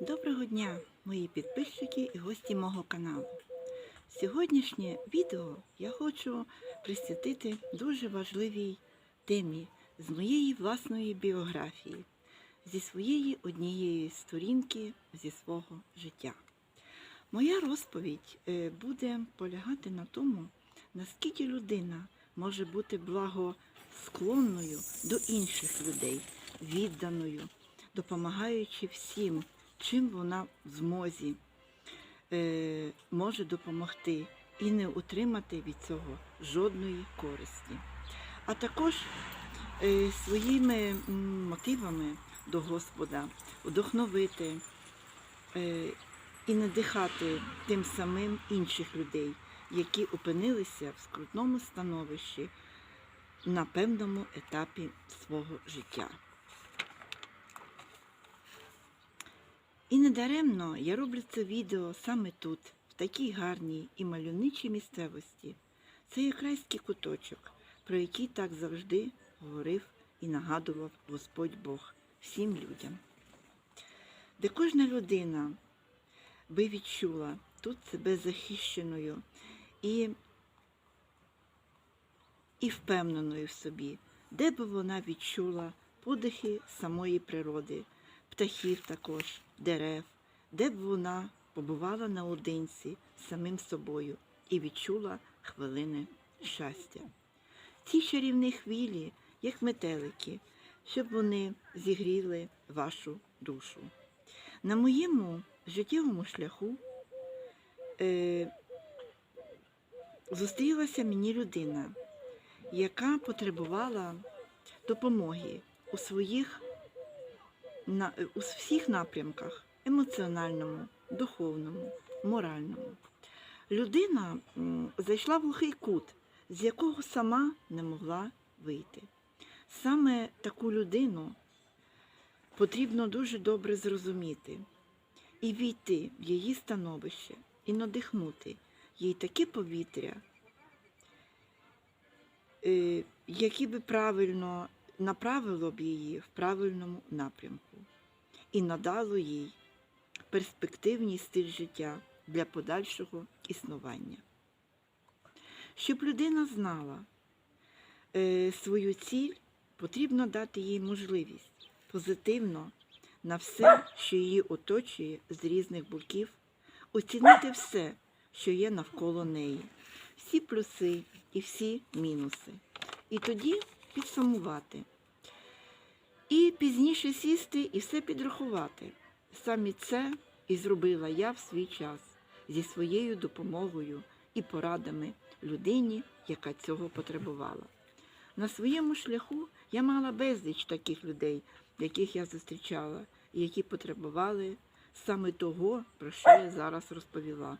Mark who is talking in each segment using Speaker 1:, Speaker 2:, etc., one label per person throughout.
Speaker 1: Доброго дня, мої підписчики і гості мого каналу. Сьогоднішнє відео я хочу присвятити дуже важливій темі з моєї власної біографії, зі своєї однієї сторінки зі свого життя. Моя розповідь е, буде полягати на тому, наскільки людина може бути благосклонною до інших людей, відданою, допомагаючи всім, чим вона в змозі е, може допомогти і не отримати від цього жодної користі. А також е, своїми мотивами до Господа вдохновити е, і надихати тим самим інших людей, які опинилися в скрутному становищі на певному етапі свого життя. І недаремно я роблю це відео саме тут, в такій гарній і мальовничій місцевості. Це є крайський куточок, про який так завжди говорив і нагадував Господь Бог всім людям, де кожна людина би відчула тут себе захищеною і, і впевненою в собі, де би вона відчула подихи самої природи, птахів також, дерев, де б вона побувала наодинці з самим собою і відчула хвилини щастя. Ці чарівні хвилі, як метелики, щоб вони зігріли вашу душу. На моєму життєвому шляху е, зустрілася мені людина, яка потребувала допомоги у своїх на, у всіх напрямках емоціональному, духовному, моральному. Людина зайшла в глухий кут, з якого сама не могла вийти. Саме таку людину потрібно дуже добре зрозуміти і війти в її становище, і надихнути їй таке повітря, е, яке би правильно направило б її в правильному напрямку і надало їй перспективний стиль життя для подальшого існування. Щоб людина знала е, свою ціль, потрібно дати їй можливість позитивно на все, що її оточує з різних боків, оцінити все, що є навколо неї, всі плюси і всі мінуси. І тоді підсумувати. І пізніше сісти і все підрахувати. Саме це і зробила я в свій час зі своєю допомогою і порадами людині, яка цього потребувала. На своєму шляху я мала безліч таких людей, яких я зустрічала, і які потребували саме того, про що я зараз розповіла.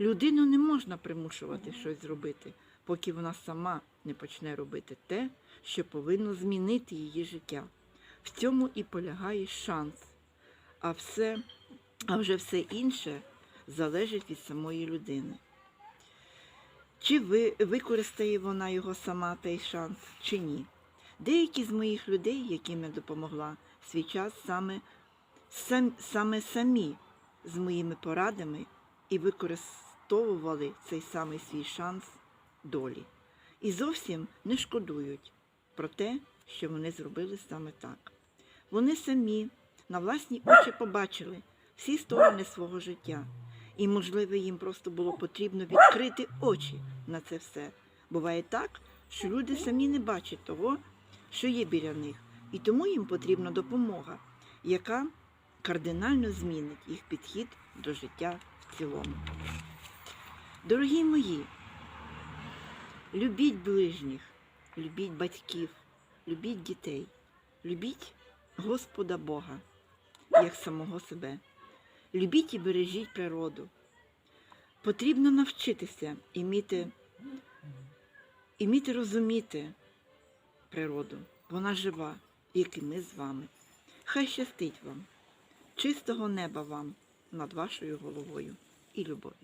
Speaker 1: Людину не можна примушувати щось зробити, поки вона сама не почне робити те, що повинно змінити її життя. В цьому і полягає шанс, а, все, а вже все інше залежить від самої людини. Чи ви, використає вона його сама той шанс, чи ні. Деякі з моїх людей, яким я допомогла, свій час саме, сам, саме самі з моїми порадами і використовували цей самий свій шанс долі. І зовсім не шкодують про те, що вони зробили саме так. Вони самі на власні очі побачили всі сторони свого життя. І, можливо, їм просто було потрібно відкрити очі на це все. Буває так, що люди самі не бачать того, що є біля них, і тому їм потрібна допомога, яка кардинально змінить їх підхід до життя в цілому. Дорогі мої, любіть ближніх, любіть батьків, любіть дітей, любіть Господа Бога, як самого себе. Любіть і бережіть природу. Потрібно навчитися іміти, іміти розуміти природу. Вона жива, як і ми з вами. Хай щастить вам, чистого неба вам над вашою головою і любові.